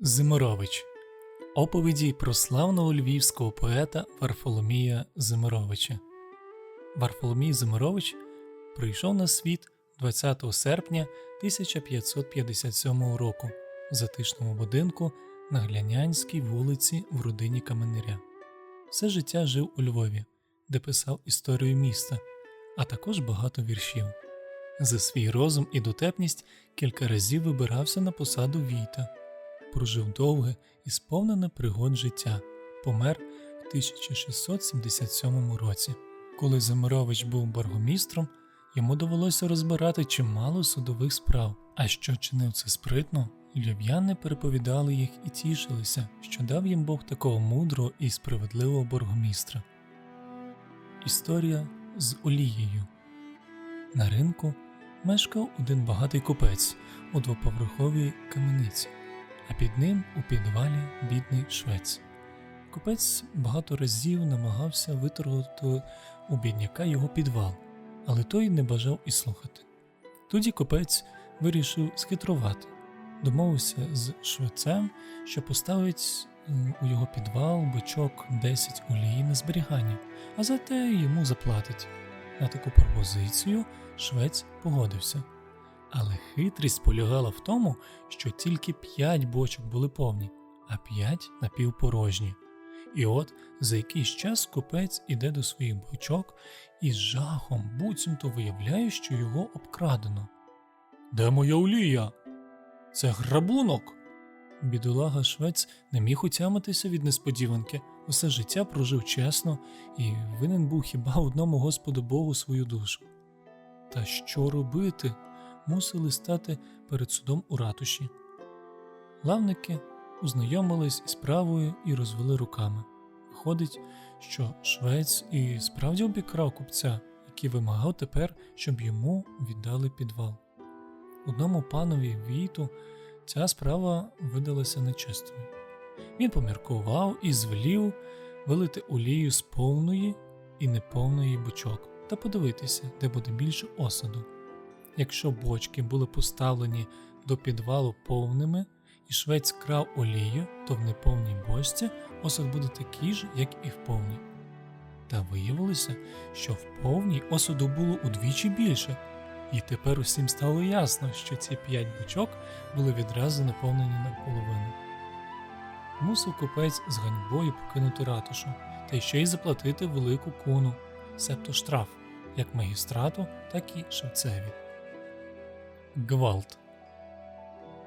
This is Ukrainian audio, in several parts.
Зиморович Оповіді про славного львівського поета Варфоломія Зиморовича. Варфоломій Зиморович прийшов на світ 20 серпня 1557 року в затишному будинку на Глянянській вулиці в родині Камениря. Все життя жив у Львові, де писав історію міста, а також багато віршів. За свій розум і дотепність кілька разів вибирався на посаду Війта прожив довге і сповнене пригод життя, помер в 1677 році. Коли Замирович був боргомістром, йому довелося розбирати чимало судових справ. А що чинив це спритно, львів'яни переповідали їх і тішилися, що дав їм Бог такого мудрого і справедливого боргомістра. Історія з олією. На ринку мешкав один багатий купець у двоповерховій камениці а під ним у підвалі бідний швець. Купець багато разів намагався виторгувати у бідняка його підвал, але той не бажав і слухати. Тоді купець вирішив схитрувати, домовився з швецем, що поставить у його підвал бочок 10 олії на зберігання, а зате йому заплатить. На таку пропозицію швець погодився. Але хитрість полягала в тому, що тільки п'ять бочок були повні, а п'ять напівпорожні. І от за якийсь час купець іде до своїх бочок і з жахом буцімто виявляє, що його обкрадено. Де моя олія? Це грабунок. Бідолага швець не міг утямитися від несподіванки, усе життя прожив чесно і винен був хіба одному Господу Богу свою душу. Та що робити? Мусили стати перед судом у ратуші. Лавники ознайомились із справою і розвели руками. Виходить, що швець і справді обікрав купця, який вимагав тепер, щоб йому віддали підвал. Одному панові Війту ця справа видалася нечистою. Він поміркував і звелів вилити олію з повної і неповної бочок та подивитися, де буде більше осаду. Якщо бочки були поставлені до підвалу повними, і швець крав олію, то в неповній бочці осад буде такий ж, як і в повній. Та виявилося, що в повній осаду було удвічі більше, і тепер усім стало ясно, що ці п'ять бочок були відразу наповнені наполовину. Мусив купець з ганьбою покинути ратушу, та ще й заплатити велику куну, себто штраф, як магістрату, так і шевцеві. Гвалт.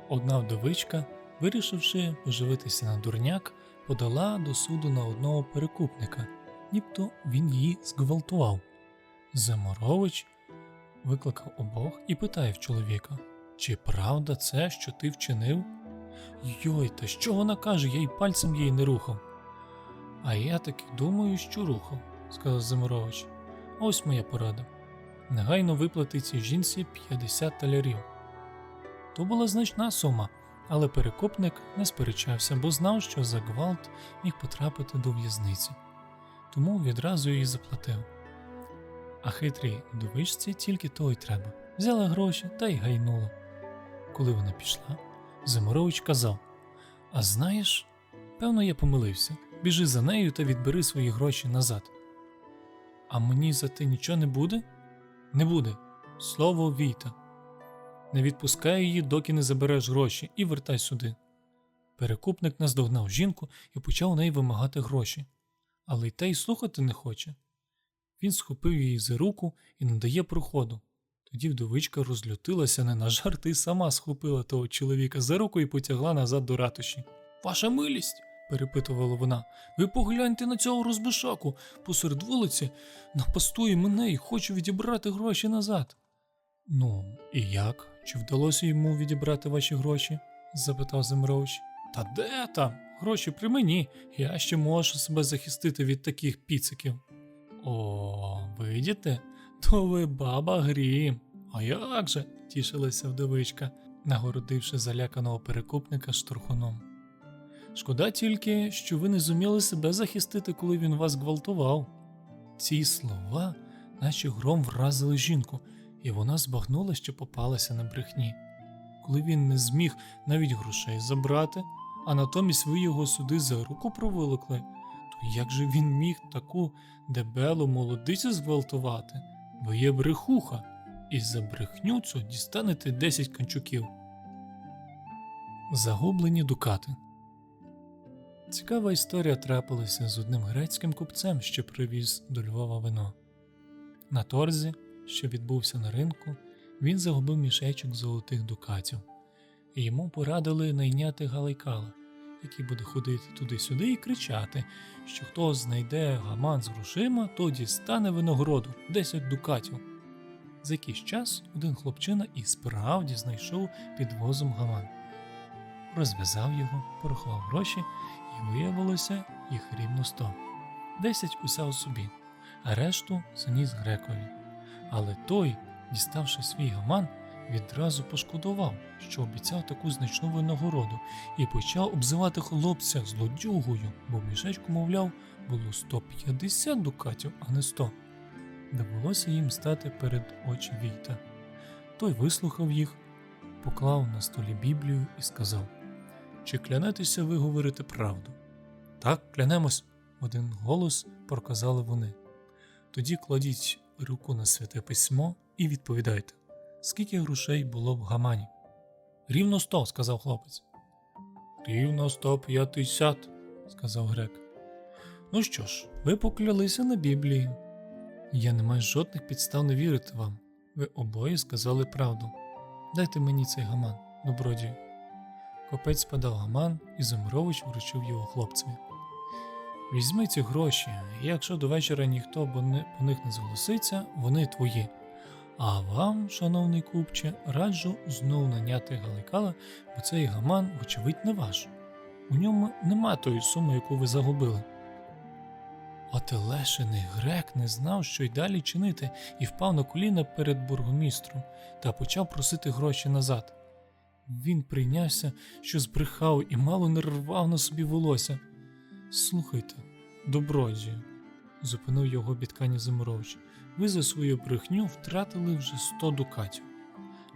Одна вдовичка, вирішивши поживитися на дурняк, подала до суду на одного перекупника, нібто він її зґвалтував. Заморович викликав обох і питає в чоловіка: Чи правда це, що ти вчинив? Йой, та що вона каже, я й пальцем її не рухав. А я таки думаю, що рухав, сказав Заморович. Ось моя порада негайно виплати цій жінці 50 талярів. То була значна сума, але перекупник не сперечався, бо знав, що за гвалт міг потрапити до в'язниці, тому відразу її заплатив. А хитрій вдовичці тільки того й треба взяла гроші та й гайнула. Коли вона пішла, Зиморович казав: А знаєш, певно, я помилився. Біжи за нею та відбери свої гроші назад. А мені за те нічого не буде? Не буде. Слово Війта. Не відпускай її, доки не забереш гроші, і вертай сюди. Перекупник наздогнав жінку і почав у неї вимагати гроші, але й та й слухати не хоче. Він схопив її за руку і не дає проходу. Тоді вдовичка розлютилася не на жарт і сама схопила того чоловіка за руку і потягла назад до ратуші. Ваша милість, перепитувала вона, ви погляньте на цього розбишаку посеред вулиці, напастує мене і хоче відібрати гроші назад. Ну, і як? Чи вдалося йому відібрати ваші гроші? запитав Земрович. Та де там? Гроші при мені, я ще можу себе захистити від таких піциків. О, видите? То ви баба грім. А як же? тішилася вдовичка, нагородивши заляканого перекупника штурхуном. Шкода тільки, що ви не зуміли себе захистити, коли він вас гвалтував. Ці слова, наче гром вразили жінку, і вона збагнула, що попалася на брехні. Коли він не зміг навіть грошей забрати, а натомість ви його сюди за руку проволокли, то як же він міг таку дебелу молодицю зґвалтувати? Ви є брехуха, і за брехню цю дістанете 10 канчуків. Загублені дукати. Цікава історія трапилася з одним грецьким купцем, що привіз до Львова вино. На торзі, що відбувся на ринку, він загубив мішечок золотих дукатів, і йому порадили найняти галайкала, який буде ходити туди-сюди і кричати, що хто знайде гаман з грошима, то дістане виногороду 10 дукатів. За якийсь час один хлопчина і справді знайшов під возом гаман. Розв'язав його, порахував гроші, виявилося їх рівно сто. Десять узяв собі, а решту заніс грекові. Але той, діставши свій гаман, відразу пошкодував, що обіцяв таку значну винагороду, і почав обзивати хлопця злодюгою, бо в мішечку, мовляв, було 150 дукатів, а не 100. Довелося їм стати перед очі Війта. Той вислухав їх, поклав на столі Біблію і сказав: Чи клянетеся ви говорити правду? Так, клянемось, в один голос проказали вони. Тоді кладіть руку на святе письмо і відповідайте, скільки грошей було в гамані. Рівно сто, сказав хлопець. Рівно сто п'ятдесят, сказав грек. Ну що ж, ви поклялися на Біблії. Я не маю жодних підстав не вірити вам. Ви обоє сказали правду. Дайте мені цей гаман, добродію. Копець подав гаман, і Замирович вручив його хлопцеві. Візьми ці гроші, і якщо до вечора ніхто по них не зголоситься, вони твої. А вам, шановний купче, раджу знов наняти галикала, бо цей гаман, вочевидь, не ваш. У ньому нема тої суми, яку ви загубили. Отелешений грек не знав, що й далі чинити, і впав на коліна перед бургомістром та почав просити гроші назад. Він прийнявся, що збрехав і мало не рвав на собі волосся. Слухайте, добродію, зупинив його біткані Заморович, ви за свою брехню втратили вже 100 дукатів,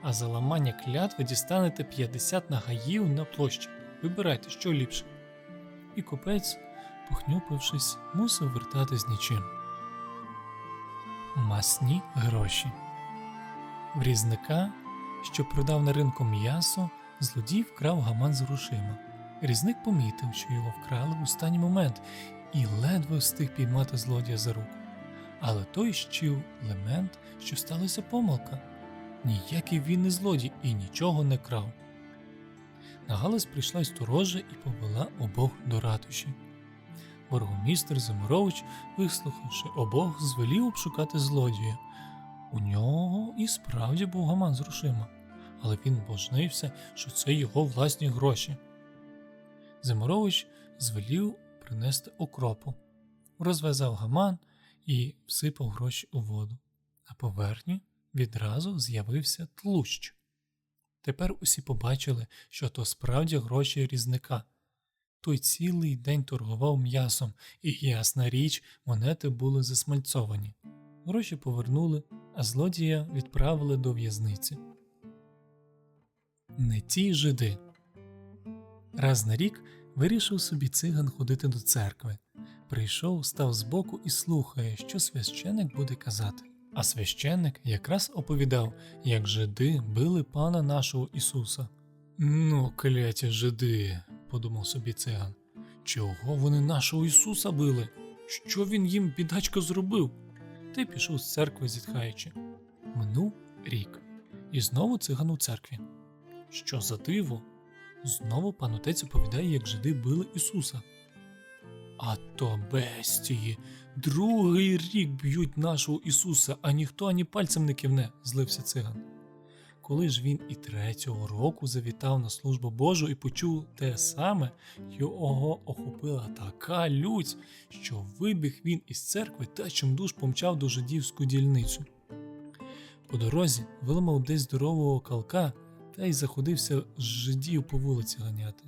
а за ламання клятви дістанете 50 нагаїв на площі. Вибирайте, що ліпше. І купець, похнюпившись, мусив вертати з нічим. Масні гроші. В різника, що продав на ринку м'ясо, злодій вкрав гаман з грошима. Різник помітив, що його вкрали в останній момент і ледве встиг піймати злодія за руку. Але той щив лемент, що сталася помилка. Ніякий він не злодій і нічого не крав. На галас прийшла й сторожа і повела обох до ратуші. Боргомістр Заморович, вислухавши обох, звелів обшукати злодія. У нього і справді був гаман з грошима, але він божнився, що це його власні гроші. Заморович звелів принести окропу, розв'язав гаман і всипав гроші у воду. На поверхні відразу з'явився тлущ. Тепер усі побачили, що то справді гроші різника. Той цілий день торгував м'ясом, і, ясна річ, монети були засмальцовані. Гроші повернули, а злодія відправили до в'язниці. Не ті жиди. Раз на рік вирішив собі циган ходити до церкви. Прийшов, став збоку і слухає, що священик буде казати. А священник якраз оповідав, як жиди били пана нашого Ісуса. Ну, кляті жиди, подумав собі циган. Чого вони нашого Ісуса били? Що він їм, бідачка, зробив? Та й пішов з церкви, зітхаючи. Минув рік, і знову циган у церкві. Що за диво? Знову пан отець оповідає, як жиди били Ісуса. А то бестії, другий рік б'ють нашого Ісуса, а ніхто ані пальцем не кивне, злився циган. Коли ж він і третього року завітав на службу Божу і почув те саме, його охопила така лють, що вибіг він із церкви та чимдуж помчав до жидівську дільницю. По дорозі виламав десь здорового калка та й заходився з жидів по вулиці ганяти.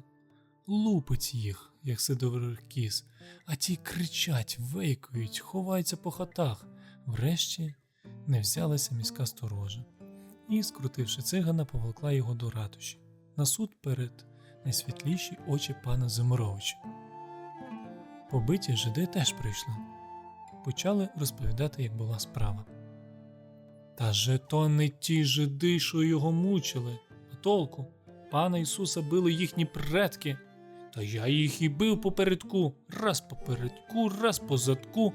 Лупить їх, як сидових кіз, а ті кричать, вейкають, ховаються по хатах. Врешті не взялася міська сторожа і, скрутивши цигана, поволокла його до ратуші. На суд перед найсвітліші очі пана Заморовича. Побиті жиди теж прийшли. Почали розповідати, як була справа. Та же то не ті жиди, що його мучили, а толку. Пана Ісуса били їхні предки. Та я їх і бив попередку, раз попередку, раз по задку.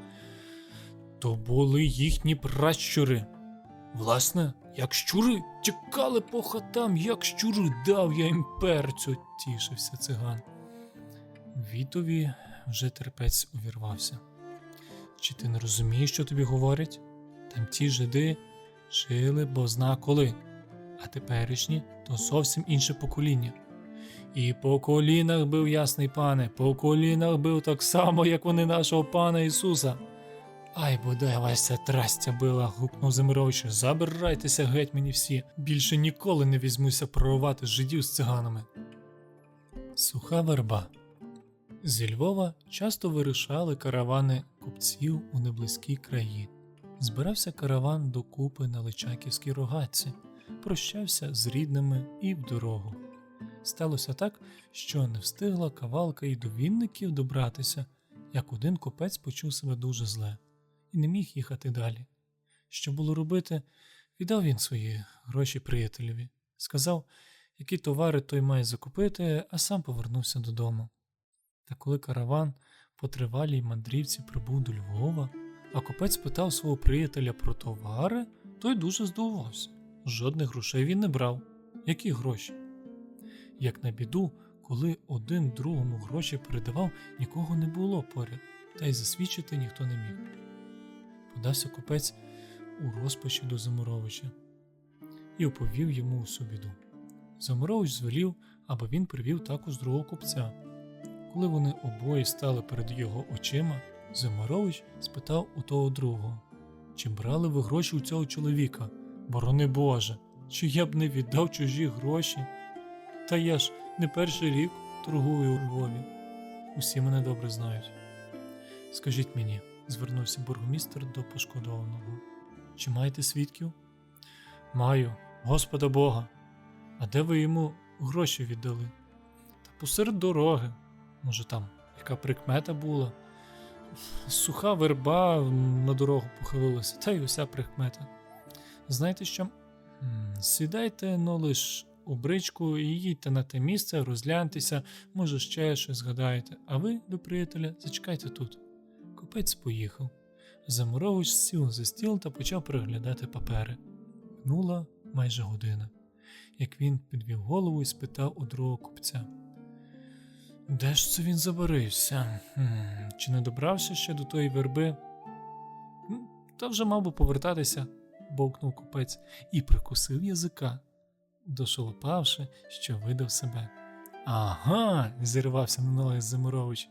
То були їхні пращури. Власне, як щури тікали по хатам, як щури дав я їм перцю, тішився циган. Вітові вже терпець увірвався. Чи ти не розумієш, що тобі говорять? Там ті жиди жили бо зна коли, а теперішні то зовсім інше покоління. І по колінах бив ясний пане, по колінах бив так само, як вони нашого пана Ісуса. Ай, бодай вас трастя била, гукнув Замирович. Забирайтеся геть мені всі. Більше ніколи не візьмуся прорвати жидів з циганами. Суха верба. Зі Львова часто вирушали каравани купців у неблизькі краї. Збирався караван докупи на Личаківській рогатці, прощався з рідними і в дорогу. Сталося так, що не встигла кавалка і до вінників добратися, як один купець почув себе дуже зле і не міг їхати далі. Що було робити, віддав він свої гроші приятелеві, сказав, які товари той має закупити, а сам повернувся додому. Та коли караван по тривалій мандрівці прибув до Львова, а купець питав свого приятеля про товари, той дуже здивувався. Жодних грошей він не брав. Які гроші? Як на біду, коли один другому гроші передавав, нікого не було поряд, та й засвідчити ніхто не міг. Подався купець у розпачі до Замуровича і оповів йому усю біду. Замурович звелів, аби він привів також другого купця. Коли вони обоє стали перед його очима, Замарович спитав у того другого, чи брали ви гроші у цього чоловіка? Борони Боже, чи я б не віддав чужі гроші? Та я ж не перший рік торгую у Львові. Усі мене добре знають. Скажіть мені, звернувся бургомістр до пошкодованого, чи маєте свідків? Маю, Господа Бога. А де ви йому гроші віддали? Та посеред дороги. Може, там яка прикмета була? Суха верба на дорогу похилилася, та й уся прикмета. Знаєте що? Сідайте, ну лиш у бричку і їдьте на те місце, розгляньтеся, може, ще щось згадаєте, а ви, до приятеля, зачекайте тут. Купець поїхав. Замурович сів за стіл та почав переглядати папери. Минула майже година, як він підвів голову і спитав у другого купця. Де ж це він забарився? Хм, Чи не добрався ще до тої верби? «М, Та вже мав би повертатися, бовкнув купець і прикусив язика, дошолопавши, що видав себе. Ага, зірвався на ноги Замирович.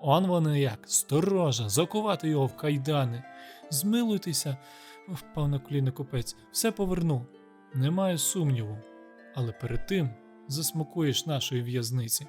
Он воно як, сторожа, закувати його в кайдани. Змилуйтеся, впав на коліна купець, все поверну. Немає сумніву. Але перед тим засмакуєш нашої в'язниці.